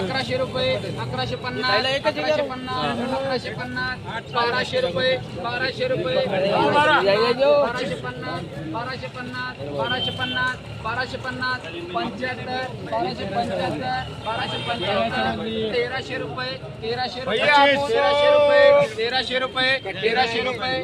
अकराशे रुपये अकराशे पन्नास अकराशे पन्नास अकराशे पन्नास बाराशे रुपये बाराशे रुपये बाराशे पन्नास बाराशे पन्नास बाराशे पन्नास बाराशे पन्नास पंच्याहत्तर बाराशे पंच्याहत्तर बाराशे पंच्याहत्तर तेराशे रुपये तेराशे रुपये तेराशे रुपये तेराशे रुपये तेराशे रुपये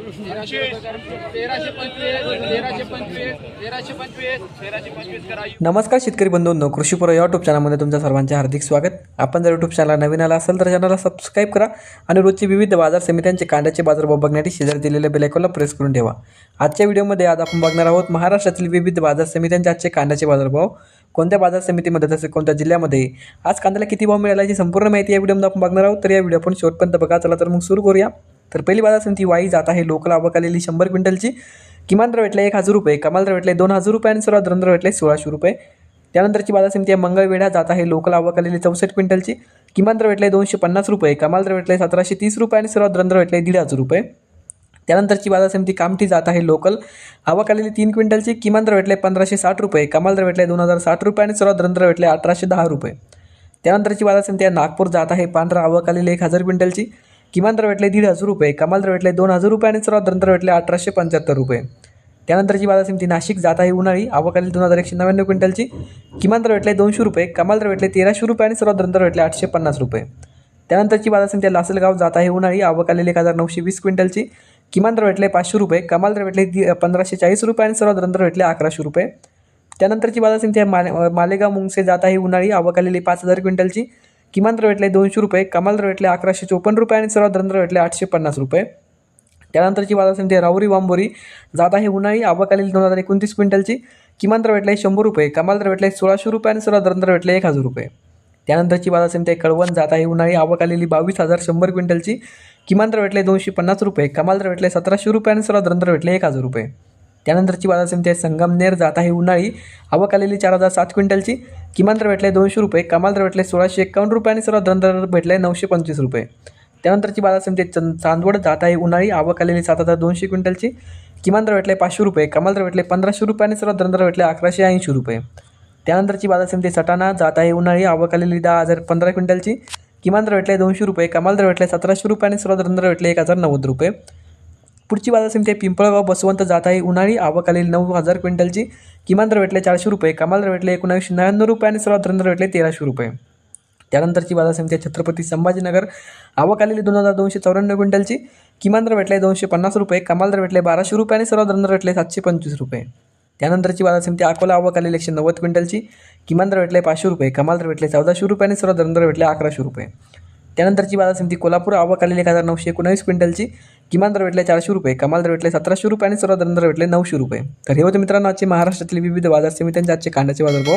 तेराशे पंचवीस तेराशे पंचवीस तेराशे पंचवीस तेराशे पंचवीस करा. नमस्कार शेतकरी बंधूंनो कृषीपूर या यूट्यूब चॅनलमध्ये तुमच्या सर्वांचे हार्दिक स्वागत. आपण जर यूट्यूब चॅनल नवीन आला असेल तर चॅनलला सबस्क्राईब करा आणि रोजची विविध बाजार समित्यांचे कांद्याचे बाजारभाव बघण्यासाठी शेजारी दिलेल्या बेलायकॉनला प्रेस करून ठेवा. आजच्या व्हिडिओमध्ये आज आपण बघणार आहोत महाराष्ट्रातील विविध बाजार समित्यांचे आजचे कांद्याचे बाजारभाव. कोणत्या बाजार समितीमध्ये तसेच कोणत्या जिल्ह्यामध्ये? आज कांद्याला किती भाव मिळाला याची संपूर्ण माहिती या व्हिडिओमध्ये आपण बघणार आहोत. तर या व्हिडिओ आपण शेवटपर्यंत बघा. चला तर मग सुरू करूया. तर पहिली बाजार समिती वाई जात आहे. लोकल आवक आलेली शंभर क्विंटलची. किमान दर भेटले एक हजार रुपये. कमाल दर भेटले दोन हजार रुपये आणि सर्वात दर भेटले सोळाशे रुपये. त्यानंतरची बाजार समिती आहे मंगळवेढा जात आहे. लोकल आवक आलेली चौसष्ट क्विंटलची. किमान दर भेटले दोनशे पन्नास रुपये. कमाल दर भेटले सतराशे तीस रुपये आणि सर्वात दर भेटले दीड हजार रुपये. त्यानंतरची बाजार समिती कामठी जात आहे लोकल. आवक आलेली तीन क्विंटलची. किमान दर भेटले पंधराशे साठ रुपये. कमाल दर भेटले दोन हजार साठ रुपये आणि सर्वात दर भेटले अठराशे दहा रुपये. त्यानंतरची बाजार समिती आहे नागपूर जात आहे. पांढरा आवक आलेली एक हजार क्विंटलची. किमान दर भेटले दीड हजार रुपये. कमाल दर भेटले दोन हजार रुपये आणि सर्वात दर भेटले अठराशे पंच्याहत्तर रुपये. त्यानंतरची बाजार समिती नाशिक जात आहे उन्हाळी आवकाली दोन हजार एकशे नव्याण्णव क्विंटलची. किमान दर भेटले दोनशे रुपये कमाल दर भेटले तेराशे रुपये आणि सर्वात दर भेटले आठशे पन्नास रुपये. त्यानंतरची बाजार समिती लासलगाव जात आहे उन्हाळी आवकलेली एक हजार नऊशे वीस क्विंटलची. किमान दर भेटले पाचशे रुपये कमाल दर भेटले पंधराशे चाळीस रुपये आणि सर्वात दर भेटले अकराशे रुपये. त्यानंतरची बाजार समिती आहे माले मालेगाव मुंगसे जात आहे उन्हाळी आवकालेली पाच हजार क्विंटलची. किमान दर भेटले दोनशे रुपये कमाल दर भेटले अकराशे चोपन्न रुपये आणि सर्वात दर भेटले आठशे पन्नास रुपये. त्यानंतरची बाजार समिती आहे राहुरी वांबोरी जात आहे उन्हाळी आवक दोन हजार एकोणतीस क्विंटलची. किमान दर भेटले शंभर रुपये कमाल दर भेटले सोळाशे रुपये आणि सर्व दर भेटले एक हजार रुपये. त्यानंतरची बाजार समिती आहे कळवण जात आहे उन्हाळी आवक आलेली बावीस हजार शंभर क्विंटलची. किमान दर भेटले दोनशे पन्नास रुपये कमाल दर भेटले सतराशे रुपये आणि सर्व दर भेटले एक हजार रुपये. त्यानंतरची बाजार समिती आहे संगमनेर जात आहे उन्हाळी आवक आलेली चार हजार सात क्विंटलची. किमान दर भेटले दोनशे रुपये कमाल दर भेटले सोळाशे एकावन्न रुपये आणि सर्व दर भेटले नऊशे पंचवीस रुपये. त्यानंतरची बाजार समिती चांदवड जात आहे उन्हाळी आवक आलेली सात हजार दोनशे क्विंटलची किमान दर भेटले पाचशे रुपये कमाल दर भेटले पंधराशे रुपये आणि सर्वात दर भेटले अकराशे ऐंशी रुपये. त्यानंतरची बाजार समिती सटाणा जात आहे उन्हाळी आवक आलेली दहा हजार पंधरा क्विंटलची किमान दर भेटले दोनशे रुपये कमाल दर भेटले सतराशे रुपये आणि सर्वात दर भेटले एक हजार नव्वद रुपये. पुढची बाजार समिती पिंपळगाव बसवंत जात आहे उन्हाळी आवक आलेली नऊ हजार क्विंटलची किमान दर भेटले चारशे रुपये कमाल दर भेटले एकोणावीसशे नव्याण्णव रुपये आणि सर्वात दर भेटले तेराशे रुपये. त्यानंतरची बाजार समिती आहे छत्रपती संभाजीनगर. आवक आलेली दोन हजार दोनशे चौऱ्याण्णव क्विंटलची. किमान दर भेटले दोनशे पन्नास रुपये कमाल दर भेटले बाराशे रुपये आणि सर्व दर भेटले सातशे पंचवीस रुपये. त्यानंतरची बाजार समिती अकोला आवक आलेली एकशे नव्वद क्विंटलची. किमान दर भेटले पाचशे रुपये कमाल दर भेटले चौदाशे रुपये आणि सर्व दर भेटले अकराशे रुपये. त्यानंतरची बाजार समिती कोल्हापूर आवक आलेली एक हजार नऊशे एकोणावीस क्विंटलची. किमान दर भेटले चारशे रुपये कमाल दर भेटले सतराशे रुपये आणि सर्व दर भेटले नऊशे रुपये. तर हे होते मित्रांनो आजचे महाराष्ट्रातील विविध बाजार समित्यांचे आजचे कांद्याचे बाजारभाव.